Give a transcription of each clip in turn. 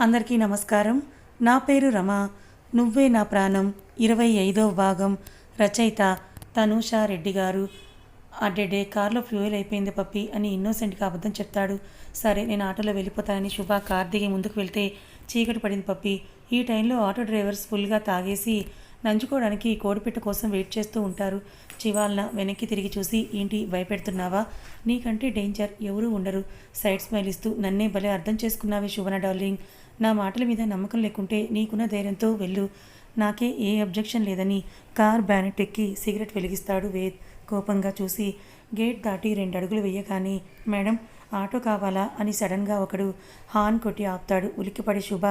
అందరికీ నమస్కారం. నా పేరు రమ. నువ్వే నా ప్రాణం. ఇరవై ఐదవ భాగం రచయిత తనూషా రెడ్డి గారు. అడ్డెడే కార్లో ఫ్యూయల్ అయిపోయింది పప్పి అని ఇన్నోసెంట్గా అబద్ధం చెప్తాడు. సరే నేను ఆటోలో వెళ్ళిపోతానని శుభ కార్ దిగి ముందుకు వెళ్తే చీకటి పడింది పప్పి. ఈ టైంలో ఆటో డ్రైవర్స్ ఫుల్గా తాగేసి నంచుకోవడానికి కోడిపిట్ట కోసం వెయిట్ చేస్తూ ఉంటారు. చివాలన వెనక్కి తిరిగి చూసి ఏంటి భయపెడుతున్నావా? నీకంటే డేంజర్ ఎవరూ ఉండరు. సైడ్ స్మైల్ ఇస్తూ నన్నే భలే అర్థం చేసుకున్నావే శుభన డార్లింగ్. నా మాటల మీద నమ్మకం లేకుంటే నీకున్న ధైర్యంతో వెళ్ళు. నాకే ఏ అబ్జెక్షన్ లేదని కార్ బ్యానెట్ ఎక్కి సిగరెట్ వెలిగిస్తాడు వేద్ కోపంగా చూసి. గేట్ దాటి రెండు అడుగులు వేయగానే మేడం ఆటో కావాలా? అని సడన్గా ఒకడు హార్న్ కొట్టి ఆపుతాడు. ఉలిక్కిపడి శుభ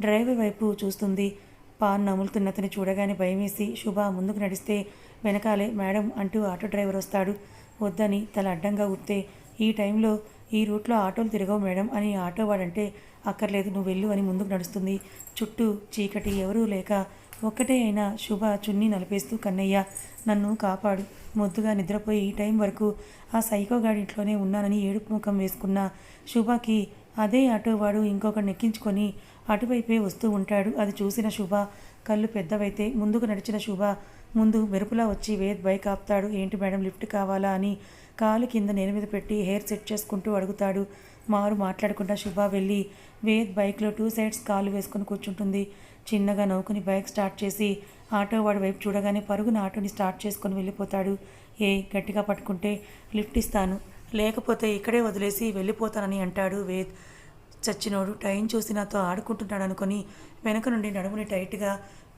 డ్రైవర్ వైపు చూస్తుంది. పాన్ నములుతున్న అతను చూడగానే భయమేసి శుభ ముందుకు నడిస్తే వెనకాలే మేడం అంటూ ఆటో డ్రైవర్ వస్తాడు. వద్దని తల అడ్డంగా ఊపితే ఈ టైంలో ఈ రూట్లో ఆటోలు తిరగవు మేడం అని ఆటో వాడంటే అక్కర్లేదు నువ్వు వెళ్ళు అని ముందుకు నడుస్తుంది. చుట్టూ చీకటి ఎవరూ లేక ఒక్కటే అయినా శుభ చున్నీ నలిపేస్తూ కన్నయ్య నన్ను కాపాడు. మొద్దుగా నిద్రపోయి ఈ టైం వరకు ఆ సైకోగాడి ఇంట్లోనే ఉన్నానని ఏడుపు ముఖం వేసుకున్న శుభకి అదే ఆటోవాడు ఇంకొకరిని ఎక్కించుకొని అటువైపే వస్తూ ఉంటాడు. అది చూసిన శుభ కళ్ళు పెద్దవైతే ముందుకు నడిచిన శుభ ముందు మెరుపులా వచ్చి వేద్ బైక్ ఆపుతాడు ఏంటి మేడం లిఫ్ట్ కావాలా అని కాలు కింద నేల మీద పెట్టి హెయిర్ సెట్ చేసుకుంటూ అడుగుతాడు. మారు మాట్లాడకుండా శుభ వెళ్ళి వేద్ బైక్లో టూ సైడ్స్ కాలు వేసుకొని కూర్చుంటుంది. చిన్నగా నవ్వుకుని బైక్ స్టార్ట్ చేసి ఆటో వాడి వైపు చూడగానే పరుగున ఆటోని స్టార్ట్ చేసుకొని వెళ్ళిపోతాడు. ఏ గట్టిగా పట్టుకుంటే లిఫ్ట్ ఇస్తాను. లేకపోతే ఇక్కడే వదిలేసి వెళ్ళిపోతానని అంటాడు వేద్. చచ్చినోడు టైం చూసి నాతో ఆడుకుంటున్నాడు అనుకొని వెనక నుండి నడుముని టైట్గా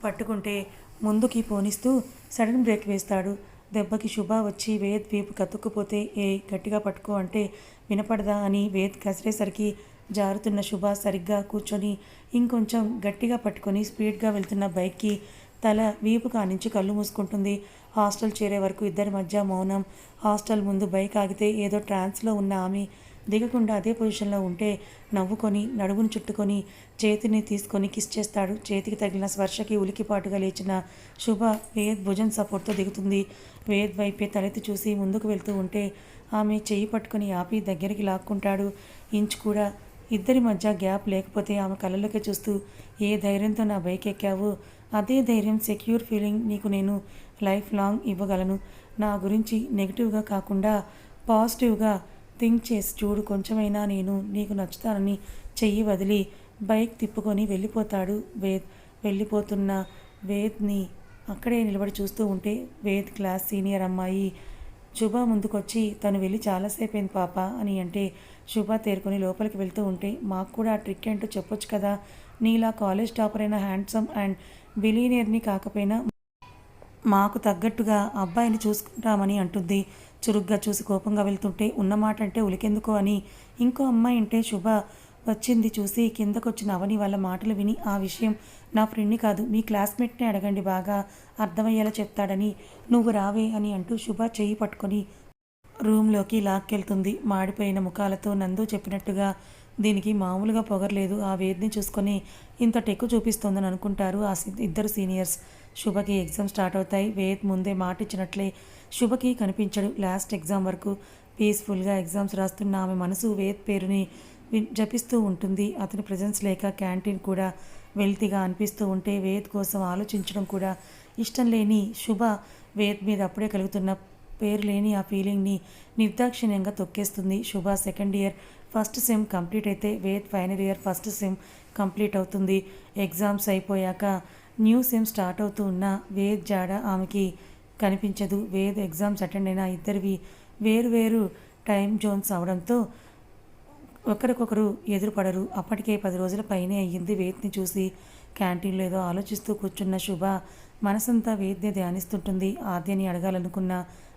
పట్టుకుంటే ముందుకి పోనిస్తూ సడన్ బ్రేక్ వేస్తాడు. దెబ్బకి శుభ వచ్చి వేద్ వీపు కతుక్కుపోతే ఏ గట్టిగా పట్టుకో అంటే వినపడదా అని వేద్ కసిరేసరికి జారుతున్న శుభ సరిగ్గా కూర్చొని ఇంకొంచెం గట్టిగా పట్టుకొని స్పీడ్గా వెళ్తున్న బైక్కి తల వీపు కానించి కళ్ళు మూసుకుంటుంది. హాస్టల్ చేరే వరకు ఇద్దరి మధ్య మౌనం. హాస్టల్ ముందు బైక్ ఆగితే ఏదో ట్రాన్స్లో ఉన్న ఆమె దిగకుండా అదే పొజిషన్లో ఉంటే నవ్వుకొని నడుమును చుట్టుకొని చేతిని తీసుకొని కిస్ చేస్తాడు. చేతికి తగిలిన స్పర్శకి ఉలికిపాటుగా లేచిన శుభ వేద్ భుజం సపోర్ట్తో దిగుతుంది. వేద్ వైపే తలెత్తి చూసి ముందుకు వెళ్తూ ఉంటే ఆమె చేయి పట్టుకుని ఆపి దగ్గరికి లాక్కుంటాడు. ఇంచు కూడా ఇద్దరి మధ్య గ్యాప్ లేకపోతే ఆమె కళ్ళలోకి చూస్తూ ఏ ధైర్యంతో నా బైక్ ఎక్కావు? అదే ధైర్యం సెక్యూర్ ఫీలింగ్ నీకు నేను లైఫ్ లాంగ్ ఇవ్వగలను. నా గురించి నెగిటివ్గా కాకుండా పాజిటివ్గా థింక్ చేసి చూడు కొంచెమైనా నేను నీకు నచ్చుతానని చెయ్యి వదిలి బైక్ తిప్పుకొని వెళ్ళిపోతాడు వేద్. వెళ్ళిపోతున్న వేద్ని అక్కడే నిలబడి చూస్తూ ఉంటే వేద్ క్లాస్ సీనియర్ అమ్మాయి శుభ ముందుకొచ్చి తను వెళ్ళి చాలాసేపు అయింది పాప అని అంటే శుభ తేరుకొని లోపలికి వెళ్తూ ఉంటే మాకు కూడా ఆ ట్రిక్ ఏంటో చెప్పొచ్చు కదా. నీలా కాలేజ్ టాపర్ అయిన హ్యాండ్సమ్ అండ్ బిలీనియర్ని కాకపోయినా మాకు తగ్గట్టుగా అబ్బాయిని చూసుకుంటామని అంటుంది. చురుగ్గా చూసి కోపంగా వెళ్తుంటే ఉన్నమాట అంటే ఉలికెందుకో అని ఇంకో అమ్మాయి అంటే శుభ వచ్చింది చూసి కిందకొచ్చిన అవని వాళ్ళ మాటలు విని ఆ విషయం నా ఫ్రెండ్ని కాదు మీ క్లాస్మేట్ని అడగండి బాగా అర్థమయ్యేలా చెప్తాడని నువ్వు రావే అని అంటూ శుభ చెయ్యి పట్టుకొని రూమ్లోకి లాక్కెళ్తుంది. మాడిపోయిన ముఖాలతో నందు చెప్పినట్టుగా దీనికి మామూలుగా పొగరలేదు ఆ వేద్ని చూసుకొని ఇంత టెక్కు చూపిస్తోందని అనుకుంటారు ఆ సి- ఇద్దరు సీనియర్స్. శుభకి ఎగ్జామ్ స్టార్ట్ అవుతాయి వేద్ ముందే మాట ఇచ్చినట్లే శుభకి కనిపించడు లాస్ట్ ఎగ్జామ్ వరకు పీస్ఫుల్గా ఎగ్జామ్స్ రాస్తున్న ఆమె మనసు వేద్ పేరుని జపిస్తూ ఉంటుంది. అతని ప్రజెన్స్ లేక క్యాంటీన్ కూడా వెల్తీగా అనిపిస్తూ ఉంటే వేద్ కోసం ఆలోచించడం కూడా ఇష్టం లేని శుభ వేద్ మీద అప్పుడే కలుగుతున్న పేరు లేని ఆ ఫీలింగ్ని నిర్దాక్షిణ్యంగా తొక్కేస్తుంది. Shubha second year first sem complete అయితే Ved final year first sem complete అవుతుంది. ఎగ్జామ్స్ అయిపోయాక న్యూ సెమ్ స్టార్ట్ అవుతూ ఉన్న వేద్ జాడ ఆమెకి కనిపించదు. వేద ఎగ్జామ్స్ అటెండ్ అయిన ఇద్దరివి వేరు వేరు టైం జోన్స్ అవడంతో ఒకరికొకరు ఎదురుపడరు. అప్పటికే పది రోజుల పైనే అయ్యింది. వేద్ని చూసి క్యాంటీన్లో ఏదో ఆలోచిస్తూ కూర్చున్న శుభ మనసంతా వేద్ని ధ్యానిస్తుంటుంది. ఆద్యని అడగాలనుకున్న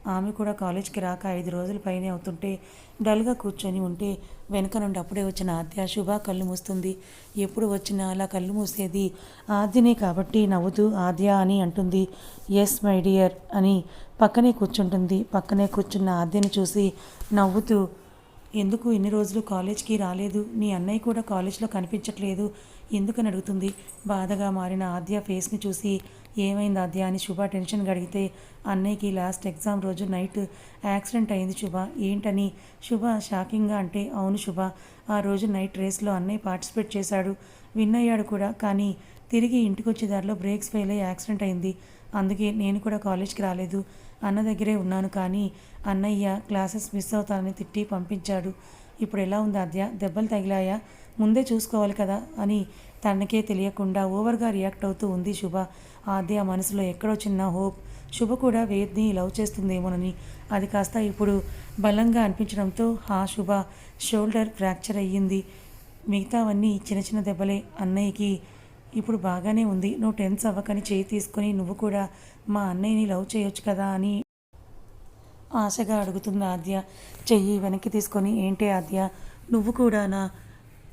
ఆమె కూడా కాలేజ్కి రాక ఐదు రోజుల పైనే అవుతుంటే డల్గా కూర్చొని ఉంటే వెనక నుండి అప్పుడే వచ్చిన ఆద్య శుభ కళ్ళు మూస్తుంది. ఎప్పుడు వచ్చినా అలా కళ్ళు మూసేది ఆద్యనే కాబట్టి నవ్వుతూ ఆద్య అని అంటుంది. ఎస్ మై డియర్ అని పక్కనే కూర్చుంటుంది. పక్కనే కూర్చున్న ఆద్యని చూసి నవ్వుతూ ఎందుకు ఇన్ని రోజులు కాలేజ్కి రాలేదు? నీ అన్నయ్య కూడా కాలేజ్లో కనిపించట్లేదు. ఎందుకని అడుగుతుంది? బాధగా మారిన ఆద్య ఫేస్ని చూసి ఏమైంది ఆద్య అని శుభ టెన్షన్గా అడిగితే అన్నయ్యకి లాస్ట్ ఎగ్జామ్ రోజు నైట్ యాక్సిడెంట్ అయింది శుభ. ఏంటని? శుభ షాకింగ్గా అంటే అవును శుభ. ఆ రోజు నైట్ రేస్లో అన్నయ్య పార్టిసిపేట్ చేశాడు. విన్ అయ్యాడు కూడా కానీ తిరిగి ఇంటికి వచ్చే దారిలో బ్రేక్స్ ఫెయిల్ అయ్యి యాక్సిడెంట్ అయింది. అందుకే నేను కూడా కాలేజ్కి రాలేదు. అన్న దగ్గరే ఉన్నాను కానీ అన్నయ్య క్లాసెస్ మిస్ అవుతానని తిట్టి పంపించాడు. ఇప్పుడు ఎలా ఉంది ఆద్య? దెబ్బలు తగిలాయా? ముందే చూసుకోవాలి కదా అని తనకే తెలియకుండా ఓవర్గా రియాక్ట్ అవుతూ ఉంది శుభ. ఆద్య మనసులో ఎక్కడో చిన్న హోప్. శుభ కూడా వేద్ని లవ్ చేస్తుందేమోనని. అది కాస్త ఇప్పుడు బలంగా అనిపించడంతో హా శుభ షోల్డర్ ఫ్రాక్చర్ అయ్యింది. మిగతావన్నీ చిన్న చిన్న దెబ్బలే. అన్నయ్యకి ఇప్పుడు బాగానే ఉంది. నువ్వు టెన్స్ అవ్వకని చేయి తీసుకొని నువ్వు కూడా మా అన్నయ్యని లవ్ చేయొచ్చు కదా అని ఆశగా అడుగుతుంది ఆద్య. చెయ్యి వెనక్కి తీసుకొని ఏంటి ఆద్య? నువ్వు కూడా నా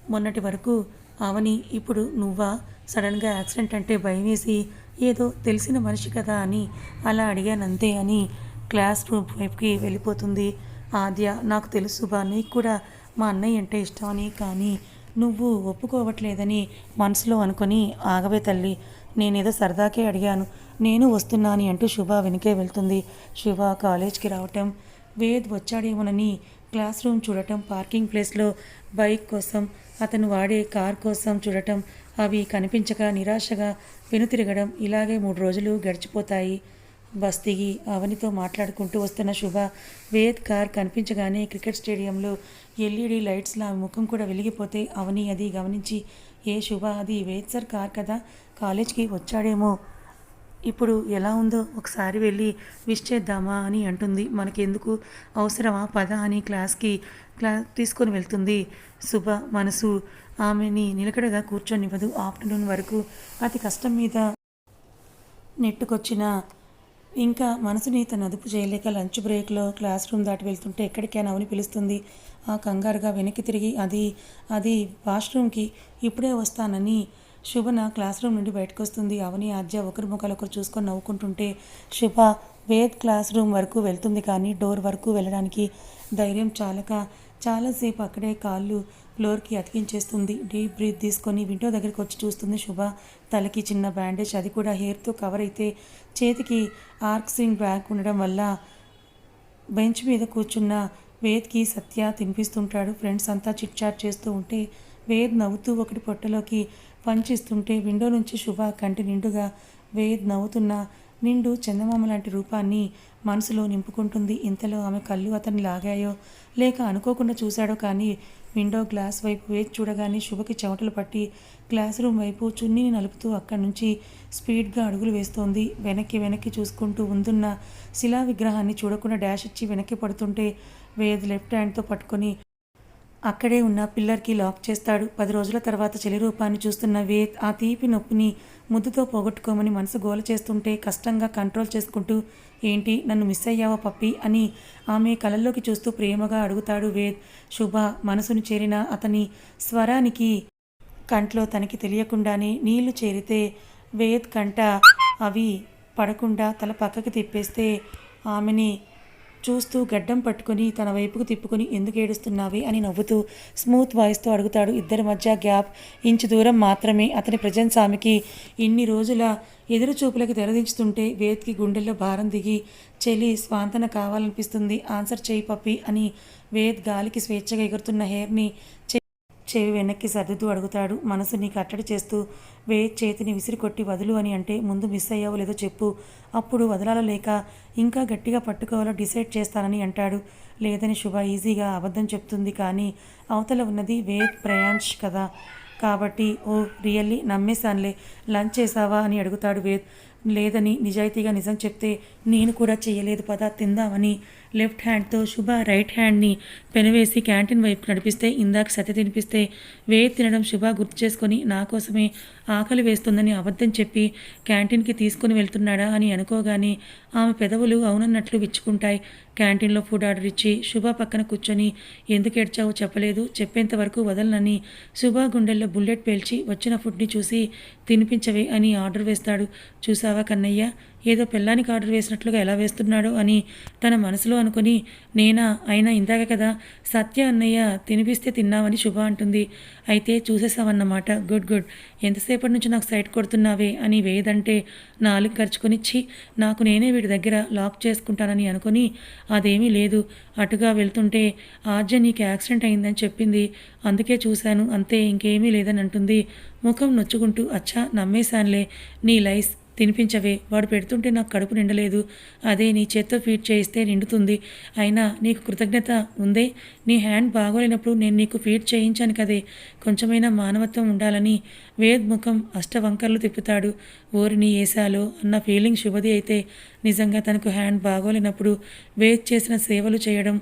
మొన్నటి వరకు అవని ఇప్పుడు నువ్వా? సడన్గా యాక్సిడెంట్ అంటే భయమేసి ఏదో తెలిసిన మనిషి కదా అని అలా అడిగానంతే అని క్లాస్ రూమ్ వైపుకి వెళ్ళిపోతుంది. ఆద్య నాకు తెలుసు బా నీకు కూడా మా అన్నయ్య అంటే ఇష్టమని కానీ నువ్వు ఒప్పుకోవట్లేదని మనసులో అనుకొని ఆగవే తల్లి. నేనేదో సరదాకే అడిగాను. నేను వస్తున్నాను అంటూ శుభ వెనుకే వెళ్తుంది. శుభ కాలేజ్కి రావటం వేద్ వచ్చాడేమోనని క్లాస్ రూమ్ చూడటం పార్కింగ్ ప్లేస్లో బైక్ కోసం అతను వాడే కార్ కోసం చూడటం అవి కనిపించక నిరాశగా వెనుతిరగడం ఇలాగే మూడు రోజులు గడిచిపోతాయి. బస్ దిగి అవనితో మాట్లాడుకుంటూ వస్తున్న శుభ వేద్ కార్ కనిపించగానే క్రికెట్ స్టేడియంలో ఎల్ఈడి లైట్స్లో ఆమె ముఖం కూడా వెలిగిపోతే అవని అది గమనించి ఏ శుభ అది వేద్ సార్ కార్ కదా కాలేజ్కి వచ్చాడేమో. ఇప్పుడు ఎలా ఉందో ఒకసారి వెళ్ళి విష్ చేద్దామా అని అంటుంది. మనకెందుకు అవసరమా? పద అని క్లాస్కి క్లా తీసుకొని వెళ్తుంది. శుభ మనసు. ఆమెని నిలకడగా కూర్చొనివ్వదు. ఆఫ్టర్నూన్ వరకు అతి కష్టం మీద నెట్టుకొచ్చిన ఇంకా మనసుని తను అదుపు చేయలేక లంచ్ బ్రేక్లో క్లాస్ రూమ్ దాటి వెళ్తుంటే ఎక్కడికైనా అవని పిలుస్తుంది. ఆ కంగారుగా వెనక్కి తిరిగి అది అది వాష్రూమ్కి ఇప్పుడే వస్తానని శుభన క్లాస్ రూమ్ నుండి బయటకు వస్తుంది అవని ఆద్య ఒకరి ముఖాలు ఒకరు చూసుకొని నవ్వుకుంటుంటే శుభ వేద్ క్లాస్ రూమ్ వరకు వెళ్తుంది కానీ డోర్ వరకు వెళ్ళడానికి ధైర్యం చాలక చాలాసేపు అక్కడే కాళ్ళు ఫ్లోర్కి అతికించేస్తుంది. డీప్ బ్రీత్ తీసుకొని విండో దగ్గరికి వచ్చి చూస్తుంది శుభ. తలకి చిన్న బ్యాండేజ్ అది కూడా హెయిర్తో కవర్ అయితే చేతికి ఆర్క్సింగ్ బ్యాగ్ ఉండడం వల్ల బెంచ్ మీద కూర్చున్న వేద్కి సత్య తినిపిస్తుంటాడు. ఫ్రెండ్స్ అంతా చిట్ చాట్ చేస్తూ ఉంటే వేద్ నవ్వుతూ ఒకటి పొట్టలోకి పంచిస్తుంటే విండో నుంచి శుభ కంటి నిండుగా వేద్ నవ్వుతున్న నిండు చందమామ లాంటి రూపాన్ని మనసులో నింపుకుంటుంది. ఇంతలో ఆమె కళ్ళు అతన్ని లాగాయో లేక అనుకోకుండా చూశాడో కానీ విండో గ్లాస్ వైపు వేచి చూడగానే శుభకి చెమటలు పట్టి గ్లాస్ రూమ్ వైపు చున్నీని నలుపుతూ అక్కడి నుంచి స్పీడ్గా అడుగులు వేస్తోంది. వెనక్కి వెనక్కి చూసుకుంటూ ఉందున్న శిలా విగ్రహాన్ని చూడకుండా డాష్ ఇచ్చి వెనక్కి పడుతుంటే వేద్ లెఫ్ట్ హ్యాండ్తో పట్టుకొని అక్కడే ఉన్న పిల్లర్కి లాక్ చేస్తాడు. పది రోజుల తర్వాత చెలి రూపాన్ని చూస్తున్న వేద్ ఆ తీపి నొప్పిని ముద్దుతో పోగొట్టుకోమని మనసు గోల చేస్తుంటే కష్టంగా కంట్రోల్ చేసుకుంటూ ఏంటి నన్ను మిస్ అయ్యావా పప్పి? అని ఆమె కళ్ళల్లోకి చూస్తూ ప్రేమగా అడుగుతాడు వేద్. శుభ మనసును చేరిన అతని స్వరానికి కంట్లో తనకి తెలియకుండానే నీళ్ళు చేరితే వేద్ కంట అవి పడకుండా తల పక్కకి తిప్పేస్తే ఆమెని చూస్తూ గడ్డం పట్టుకొని తన వైపుకు తిప్పుకొని ఎందుకు ఏడుస్తున్నావే అని నవ్వుతూ స్మూత్ వాయిస్తో అడుగుతాడు ఇద్దరి మధ్య గ్యాప్ ఇంచు దూరం మాత్రమే అతని ప్రజెన్స్ ఆమెకి ఇన్ని రోజుల ఎదురు చూపులకి తెరదించుతుంటే వేద్కి గుండెల్లో భారం దిగి చెలి స్వాంతన కావాలనిపిస్తుంది ఆన్సర్ చేయి పప్పి అని వేద్ గాలికి స్వేచ్ఛగా ఎగురుతున్న హెయిర్ని చెవి వెనక్కి సర్దుతూ అడుగుతాడు. మనసుని కట్టడి చేస్తూ వే చేతిని విసిరి కొట్టి వదులు అని అంటే ముందు మిస్ అయ్యావో లేదో చెప్పు. అప్పుడు వదలాలో లేక ఇంకా గట్టిగా పట్టుకోవాలో డిసైడ్ చేస్తానని అంటాడు. లేదని శుభ ఈజీగా అబద్ధం చెప్తుంది కానీ అవతల ఉన్నది వేద్ ప్రయాంష్ కదా. కాబట్టి ఓ రియల్లీ నమ్మేశానులే. లంచ్ చేసావా అని అడుగుతాడు వేద్ లేదని నిజాయితీగా నిజం చెప్తే నేను కూడా చేయలేదు పద తిందామని. లెఫ్ట్ హ్యాండ్తో శుభ రైట్ హ్యాండ్ని పెనవేసి క్యాంటీన్ వైపు నడిపిస్తే ఇందాక సత్య తినిపిస్తే వే తినడం శుభ గుర్తు చేసుకొని నా కోసమే ఆకలి వేస్తుందని అబద్ధం చెప్పి క్యాంటీన్కి తీసుకుని వెళ్తున్నాడా అని అనుకోగానే ఆమె పెదవులు అవునన్నట్లు విచ్చుకుంటాయి. క్యాంటీన్లో ఫుడ్ ఆర్డర్ ఇచ్చి శుభ పక్కన కూర్చొని ఎందుకు ఏడ్చావో చెప్పలేదు చెప్పేంత వరకు వదలనని శుభ గుండెల్లో బుల్లెట్ పేల్చి వచ్చిన ఫుడ్ని చూసి తినిపించవే అని ఆర్డర్ వేస్తాడు. చూసావా కన్నయ్య ఏదో పిల్లానికి ఆర్డర్ వేసినట్లుగా ఎలా వేస్తున్నాడో అని తన మనసులో అనుకుని నేనా? అయినా ఇందాక కదా సత్య అన్నయ్య తినిపిస్తే తిన్నావని శుభ అంటుంది. అయితే చూసేసావన్నమాట. Good good. ఎంతసేపటి నుంచి నాకు సైట్ కొడుతున్నావే? అని వేదంటే నాలుగు ఖర్చుకొని నాకు నేనే వీడి దగ్గర లాక్ చేసుకుంటానని అనుకుని అదేమీ లేదు. అటుగా వెళ్తుంటే ఆర్జ నీకు యాక్సిడెంట్ అయిందని చెప్పింది. అందుకే చూశాను. అంతే ఇంకేమీ లేదని అంటుంది. ముఖం నొచ్చుకుంటూ అచ్చా నమ్మేశానులే. నీ లైఫ్ తినిపించవే. వాడు పెడుతుంటే నాకు కడుపు నిండలేదు. అదే నీ చేత్తో ఫీడ్ చేయిస్తే నిండుతుంది. అయినా నీకు కృతజ్ఞత ఉందే. నీ హ్యాండ్ బాగోలేనప్పుడు నేను నీకు ఫీడ్ చేయించాను కదే. కొంచెమైనా మానవత్వం ఉండాలని వేద్ ముఖం అష్టవంకర్లు తిప్పుతాడు. ఓరిని ఏసాలో అన్న ఫీలింగ్ శుభది అయితే నిజంగా తనకు హ్యాండ్ బాగోలేనప్పుడు వేద్ చేసిన సేవలు చేయడం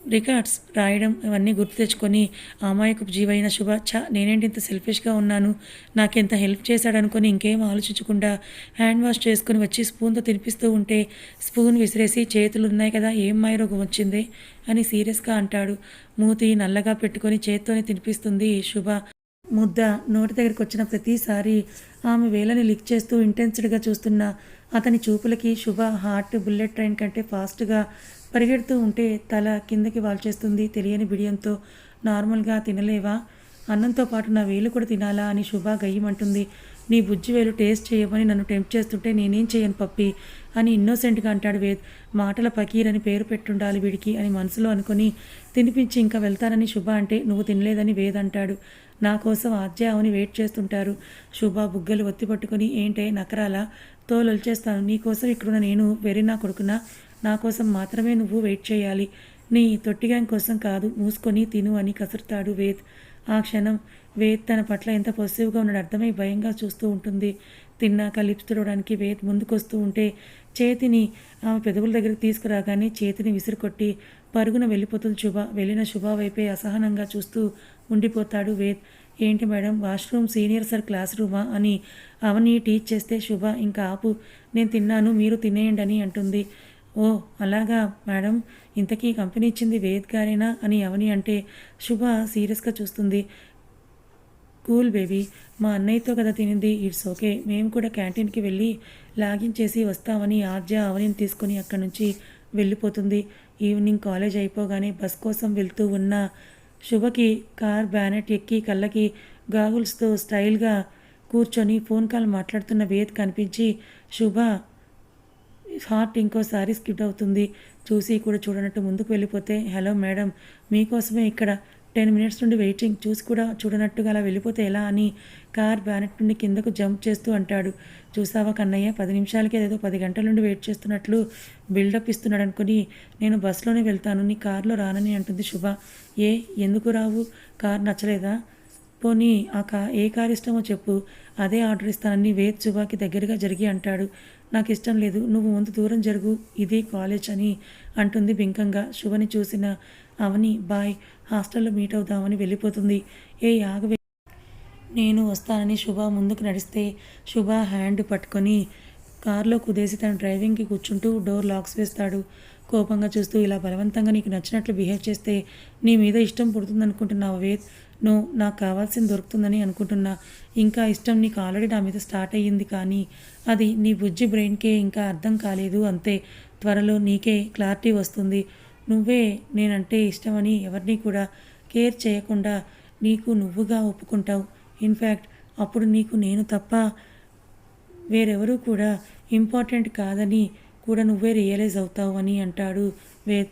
రికార్డ్స్ రాయడం ఇవన్నీ గుర్తు తెచ్చుకొని అమాయకు జీవైన శుభ చా నేనేంటి ఇంత సెల్ఫిష్గా ఉన్నాను? నాకెంత హెల్ప్ చేశాడనుకొని ఇంకేం ఆలోచించకుండా హ్యాండ్ వాష్ చేసుకుని వచ్చి స్పూన్తో తినిపిస్తూ ఉంటే స్పూన్ విసిరేసి చేతులు ఉన్నాయి కదా ఏం మాయరోగం వచ్చింది? అని సీరియస్గా అంటాడు. మూతి నల్లగా పెట్టుకొని చేత్తోనే తినిపిస్తుంది శుభ. ముద్ద నోటి దగ్గరికి వచ్చిన ప్రతిసారి ఆమె వేలని లిక్ చేస్తూ ఇంటెన్స్డ్గా చూస్తున్న అతని చూపులకి శుభ హార్ట్ బుల్లెట్ ట్రైన్ కంటే ఫాస్ట్గా పరిగెడుతూ ఉంటే తల కిందకి వాల్చేస్తుంది. తెలియని బిడియంతో నార్మల్గా తినలేవా? అన్నంతో పాటు నా వేలు కూడా తినాలా అని శుభ గయ్యమంటుంది. నీ బుజ్జి వేలు టేస్ట్ చేయమని నన్ను టెంప్ట్ చేస్తుంటే నేనేం చేయను పప్పి? అని ఇన్నోసెంట్గా అంటాడు వేద్. మాటల పకీర్ అని పేరు పెట్టుండాలి వీడికి అని మనసులో అనుకుని తినిపించి ఇంకా వెళ్తానని శుభ అంటే నువ్వు తినలేదని వేద్ అంటాడు. నా కోసం ఆద్య వెయిట్ చేస్తుంటారు. శుభ బుగ్గలు ఒత్తి పట్టుకుని ఏంటే నకరాలా? తోలొల్చేస్తాను నీకోసం ఇక్కడున్న నేను వెరీ నా కొడుకునా? నా కోసం మాత్రమే నువ్వు వెయిట్ చేయాలి. నీ తొట్టిగాం కోసం కాదు మూసుకొని తిను అని కసురుతాడు వేద్. ఆ క్షణం వేద్ తన పట్ల ఎంత పొసివ్గా ఉన్నాడు అర్థమై భయంగా చూస్తూ ఉంటుంది. తిన్నాక లిప్స్ తుడవడానికి వేద్ ముందుకొస్తూ ఉంటే చేతిని ఆమె పెదవుల దగ్గరికి తీసుకురాగానే చేతిని విసిరికొట్టి పరుగున వెళ్ళిపోతుంది శుభ. వెళ్ళిన శుభ వైపే అసహనంగా చూస్తూ ఉండిపోతాడు వేద్. ఏంటి madam washroom senior sir class రూమా అని అవని టీచ్ చేస్తే శుభ ఇంకా ఆపు. నేను తిన్నాను మీరు తినేయండి అని అంటుంది. ఓ అలాగా మేడం. ఇంతకీ కంపెనీ ఇచ్చింది వేద్ గారేనా అని అవని అంటే శుభ సీరియస్గా చూస్తుంది. కూల్ బేబీ మా అన్నయ్యతో కదా తినింది ఇట్స్ ఓకే. మేము కూడా క్యాంటీన్కి వెళ్ళి లాగిన్ చేసి వస్తామని ఆర్జ అవనిని తీసుకొని అక్కడి నుంచి వెళ్ళిపోతుంది. ఈవినింగ్ కాలేజ్ అయిపోగానే బస్ కోసం వెళ్తూ ఉన్న శుభకి కార్ బ్యానెట్ ఎక్కి కళ్ళకి గాగుల్స్తో స్టైల్గా కూర్చొని ఫోన్ కాల్ మాట్లాడుతున్న వేద్ కనిపించి శుభ హార్ట్ ఇంకోసారి స్కిప్ అవుతుంది. చూసి కూడా చూడనట్టు ముందుకు వెళ్ళిపోతే హలో మేడం మీకోసమే ఇక్కడ టెన్ మినిట్స్ నుండి వెయిటింగ్. చూసి కూడా చూడనట్టుగా అలా వెళ్ళిపోతే ఎలా అని కార్ బ్యానెట్ నుండి కిందకు జంప్ చేస్తూ అంటాడు. చూసావా కన్నయ్య పది నిమిషాలకి ఏదో పది గంటల నుండి వెయిట్ చేస్తున్నట్లు బిల్డప్ ఇస్తున్నాడు అనుకుని నేను బస్సులోనే వెళ్తాను నీ కారులో రానని అంటుంది శుభ. ఏ ఎందుకు రావు? కార్ నచ్చలేదా? పోనీ ఆ ఏ కార్యష్టమో చెప్పు. అదే ఆర్డర్ ఇస్తానని వేద్ శుభాకి దగ్గరగా జరిగి అంటాడు. నాకు ఇష్టం లేదు నువ్వు ముందు దూరం జరుగు ఇది కాలేజ్ అని అంటుంది బింకంగా. శుభని చూసిన అవని బాయ్ హాస్టల్లో మీట్ అవుదామని వెళ్ళిపోతుంది. ఏ ఆగవే. నేను వస్తానని శుభ ముందుకు నడిస్తే శుభ హ్యాండ్ పట్టుకొని కారులో కుదేసి తన డ్రైవింగ్కి కూర్చుంటూ డోర్ లాక్స్ వేస్తాడు. కోపంగా చూస్తూ ఇలా బలవంతంగా నీకు నచ్చినట్లు బిహేవ్ చేస్తే నీ మీద ఇష్టం పుడుతుందనుకుంటున్నావు వేద్. నువ్వు నాకు కావాల్సింది దొరుకుతుందని అనుకుంటున్నా. ఇంకా ఇష్టం నీకు ఆల్రెడీ నా మీద స్టార్ట్ అయ్యింది కానీ అది నీ బుజ్జి బ్రెయిన్కే ఇంకా అర్థం కాలేదు అంతే. త్వరలో నీకే క్లారిటీ వస్తుంది. నువ్వే నేనంటే ఇష్టమని ఎవరిని కూడా కేర్ చేయకుండా నీకు నువ్వుగా ఒప్పుకుంటావు. ఇన్ఫ్యాక్ట్ అప్పుడు నీకు నేను తప్ప వేరెవరూ కూడా ఇంపార్టెంట్ కాదని కూడా నువ్వే రియలైజ్ అవుతావు అని అంటాడు వేద్.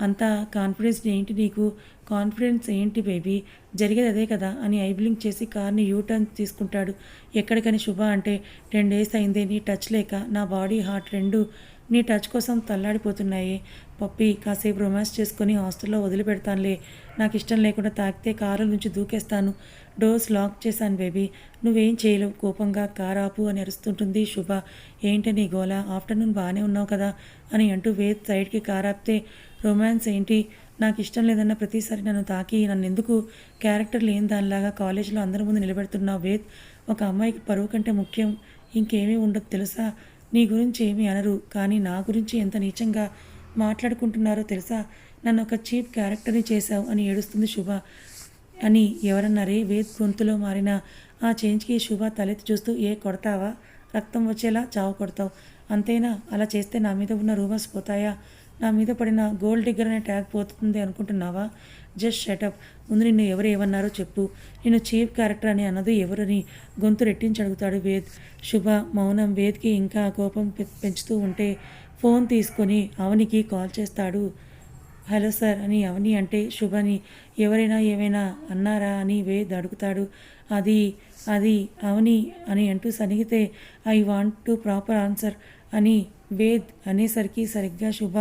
అంతా కాన్ఫిడెన్స్ ఏంటి నీకు? కాన్ఫిడెన్స్ ఏంటి బేబీ జరిగేది అదే కదా? అని ఐబ్లింగ్ చేసి కార్ని యూటర్న్ తీసుకుంటాడు. ఎక్కడికని శుభ అంటే టెన్ డేస్ అయిందే నీ టచ్ లేక నా బాడీ హార్ట్ రెండు నీ టచ్ కోసం తల్లాడిపోతున్నాయి. పప్పి కాసేపు రొమాన్స్ చేసుకొని హాస్టల్లో వదిలిపెడతానులే. నాకు ఇష్టం లేకుండా తాకితే కారు నుంచి దూకేస్తాను. డోర్స్ లాక్ చేశాను బేబీ నువ్వేం చేయలేవు. కోపంగా కార్ ఆపు అని అరుస్తుంటుంది శుభ. ఏంటి నీ గోల? ఆఫ్టర్నూన్ బాగానే ఉన్నావు కదా? అని అంటూ వేద్ సైడ్కి కార్ ఆపితే రొమాన్స్ ఏంటి? నాకు ఇష్టం లేదన్న ప్రతిసారి నన్ను తాకి నన్ను ఎందుకు క్యారెక్టర్ లేని దానిలాగా కాలేజీలో అందరి ముందు నిలబెడుతున్నావు వేద్? ఒక అమ్మాయికి పరువు కంటే ముఖ్యం ఇంకేమీ ఉండదు తెలుసా? నీ గురించి ఏమీ అనరు కానీ నా గురించి ఎంత నీచంగా మాట్లాడుకుంటున్నారో తెలుసా? నన్ను ఒక చీప్ క్యారెక్టర్ని చేశావు అని ఏడుస్తుంది శుభ. అని ఎవరన్నారే వేద్ గొంతులో మారిన ఆ చేంజ్కి శుభ తలెత్తి చూస్తూ ఏ కొడతావా? రక్తం వచ్చేలా చావు కొడతావు. అంతేనా? అలా చేస్తే నా మీద ఉన్న రూమర్స్ పోతాయా? నా మీద పడిన గోల్డ్ డిగ్గర్ అనే ట్యాగ్ పోతుంది అనుకుంటున్నావా? జస్ట్ షటప్ ముందు నిన్ను ఎవరు ఏమన్నారో చెప్పు. నేను చీఫ్ క్యారెక్టర్ అని అన్నది ఎవరని గొంతు రెట్టించి అడుగుతాడు వేద్. శుభ మౌనం వేద్కి ఇంకా కోపం పె- పెంచుతూ ఉంటే ఫోన్ తీసుకొని అవనికి కాల్ చేస్తాడు. హలో సార్ అని అవని అంటే శుభని ఎవరైనా ఏమైనా అన్నారా అని వేద్ అడుగుతాడు. అది అది అవని అని అంటూ సనిగితే I want to proper answer అని వేద్ అనేసరికి సరిగ్గా శుభ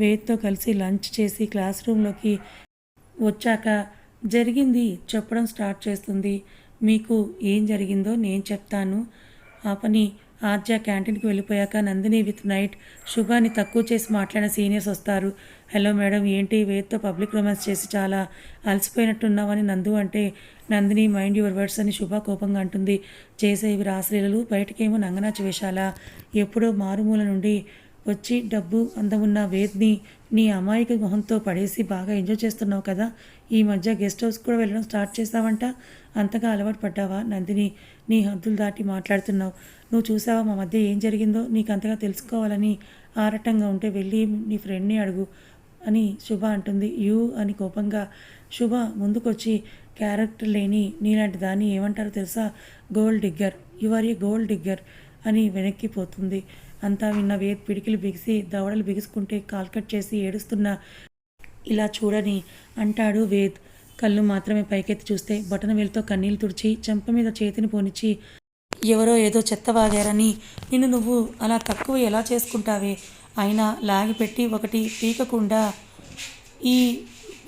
వేద్తో కలిసి లంచ్ చేసి క్లాస్ రూమ్లోకి వచ్చాక జరిగింది చెప్పడం స్టార్ట్ చేస్తుంది. మీకు ఏం జరిగిందో నేను చెప్తాను. ఆ పని ఆద్య క్యాంటీన్కి వెళ్ళిపోయాక నందిని విత్ నైట్ శుభాని తక్కువ చేసి మాట్లాడిన సీనియర్స్ వస్తారు. హలో మేడం ఏంటి వేద్తో పబ్లిక్ రొమాన్స్ చేసి చాలా అలసిపోయినట్టున్నావని నందు అంటే నందిని మైండ్ యువర్ వర్డ్స్ అని శుభ కోపంగా అంటుంది. చేసే ఇవి రాశ్రీలలు బయటకేమో నంగనాచి వేషాలా? ఎప్పుడో మారుమూల నుండి వచ్చి డబ్బు అందమున్న వేద్ని నీ అమాయక మొహంతో పడేసి బాగా ఎంజాయ్ చేస్తున్నావు కదా? ఈ మధ్య గెస్ట్ హౌస్ కూడా వెళ్ళడం స్టార్ట్ చేస్తావంట అంతగా అలవాటు పడ్డావా నందిని? నీ హద్దులు దాటి మాట్లాడుతున్నావు. నువ్వు చూసావా మా మధ్య ఏం జరిగిందో? నీకు అంతగా తెలుసుకోవాలని ఆరటంగా ఉంటే వెళ్ళి నీ ఫ్రెండ్ని అడుగు. అని శుభ అంటుంది. యూ అని కోపంగా శుభ ముందుకొచ్చి క్యారెక్టర్ లేని నీలాంటి దాన్ని ఏమంటారో తెలుసా? Gold digger. You are a gold digger అని వెనక్కిపోతుంది అంతా విన్న వేద్ పిడికిలు బిగిసి దవడలు బిగుసుకుంటే కాల్ కట్ చేసి ఏడుస్తున్న ఇలా చూడని అంటాడు వేద్. కళ్ళు మాత్రమే పైకెత్తి చూస్తే బటన వేలుతో కన్నీళ్ళు తుడిచి చెంప మీద చేతిని పోనిచ్చి ఎవరో ఏదో చెత్త వాగారని నిన్ను నువ్వు అలా తక్కువ ఎలా చేసుకుంటావే? అయినా లాగిపెట్టి ఒకటి పీకకుండా ఈ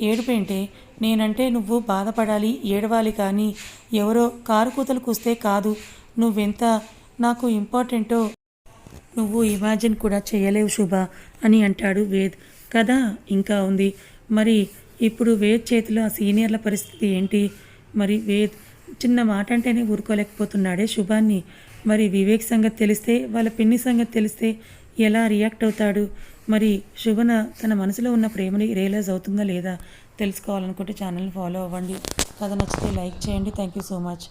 ఏడుపేంటే నేనంటే నువ్వు బాధపడాలి ఏడవాలి కానీ ఎవరో కారు కూతలు కూస్తే కాదు. నువ్వెంత నాకు ఇంపార్టెంటో నువ్వు ఇమాజిన్ కూడా చేయలేవు శుభ అని అంటాడు వేద్. కదా ఇంకా ఉంది. మరి ఇప్పుడు వేద్ చేతిలో ఆ సీనియర్ల పరిస్థితి ఏంటి? మరి వేద్ చిన్న మాట అంటేనే ఊరుకోలేకపోతున్నాడే శుభాన్ని. మరి వివేక్ సంగతి తెలిస్తే వాళ్ళ పిన్ని సంగతి తెలిస్తే ఎలా రియాక్ట్ అవుతాడు? మరి శుభన తన మనసులో ఉన్న ప్రేమని రియలైజ్ అవుతుందా లేదా తెలుసుకోవాలనుకుంటే ఛానల్ని ఫాలో అవ్వండి. కథ నచ్చితే లైక్ చేయండి. Thank you so much.